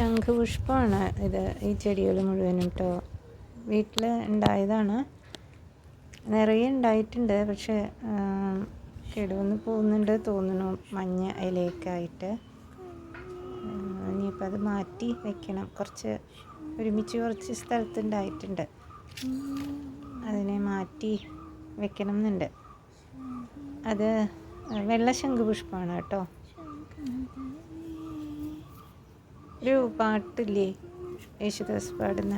ശംഖുപുഷ്പമാണ് ഇത് ഈ ചെടികൾ മുഴുവനും കേട്ടോ വീട്ടിൽ ഉണ്ടായതാണ് നിറയെ ഉണ്ടായിട്ടുണ്ട് പക്ഷേ കെടുവന്ന് പോകുന്നുണ്ട് തോന്നുന്നു മഞ്ഞ ഇലയൊക്കെയായിട്ട്. ഇനിയിപ്പോൾ അത് മാറ്റി വെക്കണം. കുറച്ച് ഒരുമിച്ച് കുറച്ച് സ്ഥലത്തുണ്ടായിട്ടുണ്ട് അതിനെ മാറ്റി വെക്കണം എന്നുണ്ട് അത് വെള്ള ശംഖുപുഷ്പമാണ് കേട്ടോ. ഒരു പാട്ടില്ലേ യേശുദാസ് പാടുന്ന?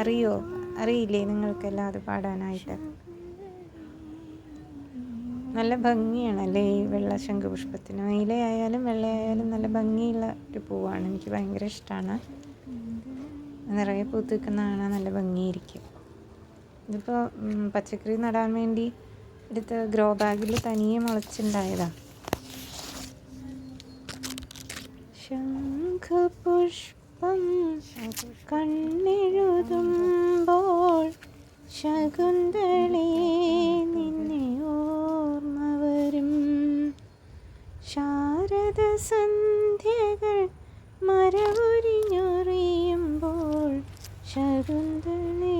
അറിയോ? അറിയില്ലേ നിങ്ങൾക്കെല്ലാം അത് പാടാനായിട്ട്? നല്ല ഭംഗിയാണല്ലേ ഈ വെള്ള ശംഖുപുഷ്പത്തിന്. നീലയായാലും വെള്ളയായാലും നല്ല ഭംഗിയുള്ള ഒരു പൂവാണ്. എനിക്ക് ഭയങ്കര ഇഷ്ടമാണ് നിറയെ പൂത്തിക്കുന്ന കാണാൻ നല്ല ഭംഗിയായിരിക്കും. ഇതിപ്പോൾ പച്ചക്കറി നടാൻ വേണ്ടി എടുത്ത ഗ്രോ ബാഗിൽ തനിയെ മുളച്ചുണ്ടായതാണ് ശംഖുപുഷ്പം കണ്ണെഴുതുമ്പോൾ ശകുന്തളേ നിന്നെ ഓർമ്മ വരും. ശാരദ സന്ധ്യകൾ മരവുരിഞ്ഞൊറിയുമ്പോൾ ശകുന്തളേ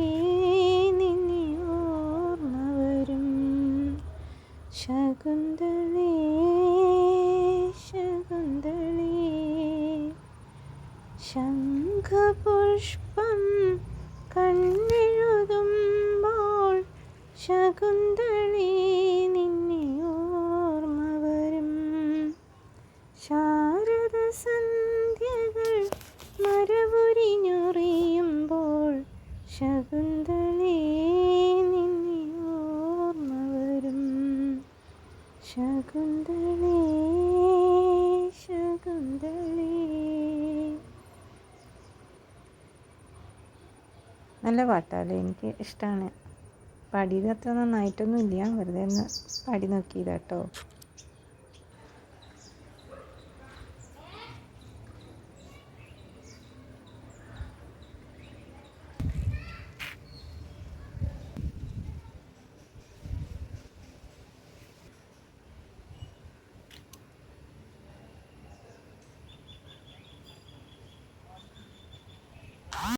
നിന്നെ ഓർമ്മ വരും. ശകുന്തളേ ശംഖുപുഷ്പം കണ്ണെഴുതുമ്പോൾ ശകുന്തളി നിന്നെ ഓർമ്മ വരും. ശാരദ സന്ധ്യകൾ മരവുരിഞ്ഞുറിയുമ്പോൾ ശകുന്തളി നിന്നെ ഓർമ്മ വരും. ശകുന്തളി ശകുന്തളേ. നല്ല പാട്ടാണ് എനിക്ക് ഇഷ്ടമാണ് പാടിയത് അത്ര നന്നായിട്ടൊന്നും ഇല്ല വെറുതെ ഒന്ന് പാടി നോക്കിയതാട്ടോ.